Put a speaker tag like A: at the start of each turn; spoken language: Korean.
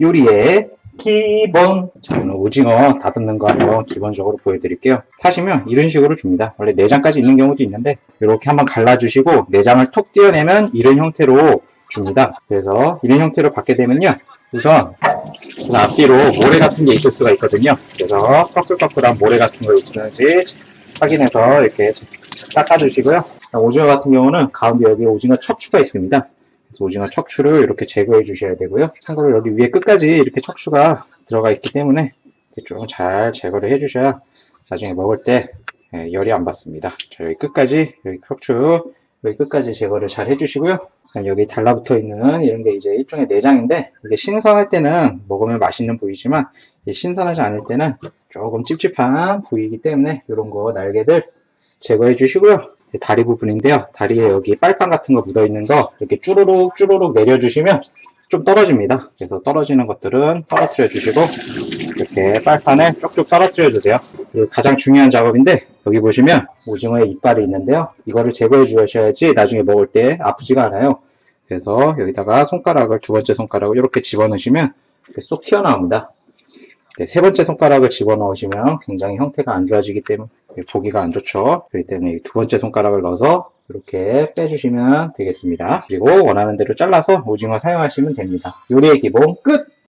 A: 요리의 기본. 자 오늘 오징어 다듬는 거 한번 기본적으로 보여드릴게요. 사시면 이런 식으로 줍니다. 원래 내장까지 있는 경우도 있는데 이렇게 한번 갈라주시고 내장을 톡 띄어내면 이런 형태로 줍니다. 그래서 이런 형태로 받게 되면요. 우선 앞뒤로 모래 같은 게 있을 수가 있거든요. 그래서 꺼끌꺼끌한 모래 같은 거 있는지 확인해서 이렇게 닦아주시고요. 오징어 같은 경우는 가운데 여기 오징어 척추가 있습니다 그래서 오징어 척추를 이렇게 제거해 주셔야 되고요. 참고로 여기 위에 끝까지 이렇게 척추가 들어가 있기 때문에 좀잘 제거를 해 주셔야 나중에 먹을 때 예, 열이 안 받습니다. 자, 여기 끝까지 여기 척추 여기 끝까지 제거를 잘 해주시고요. 여기 달라붙어 있는 이런 게 이제 일종의 내장인데 이게 신선할 때는 먹으면 맛있는 부위지만 신선하지 않을 때는 조금 찝찝한 부위이기 때문에 이런 거 날개들 제거해 주시고요. 다리 부분인데요. 다리에 여기 빨판 같은 거 묻어 있는 거 이렇게 쭈루룩 쭈루룩 내려주시면 좀 떨어집니다. 그래서 떨어지는 것들은 떨어뜨려 주시고 이렇게 빨판을 쪽쪽 떨어뜨려 주세요. 가장 중요한 작업인데 여기 보시면 오징어의 이빨이 있는데요. 이거를 제거해 주셔야지 나중에 먹을 때 아프지가 않아요. 그래서 여기다가 손가락을 두 번째 손가락을 이렇게 집어넣으시면 쏙 튀어나옵니다. 네, 세 번째 손가락을 집어넣으시면 굉장히 형태가 안 좋아지기 때문에 보기가 안 좋죠. 그렇기 때문에 두 번째 손가락을 넣어서 이렇게 빼주시면 되겠습니다. 그리고 원하는 대로 잘라서 오징어 사용하시면 됩니다. 요리의 기본 끝!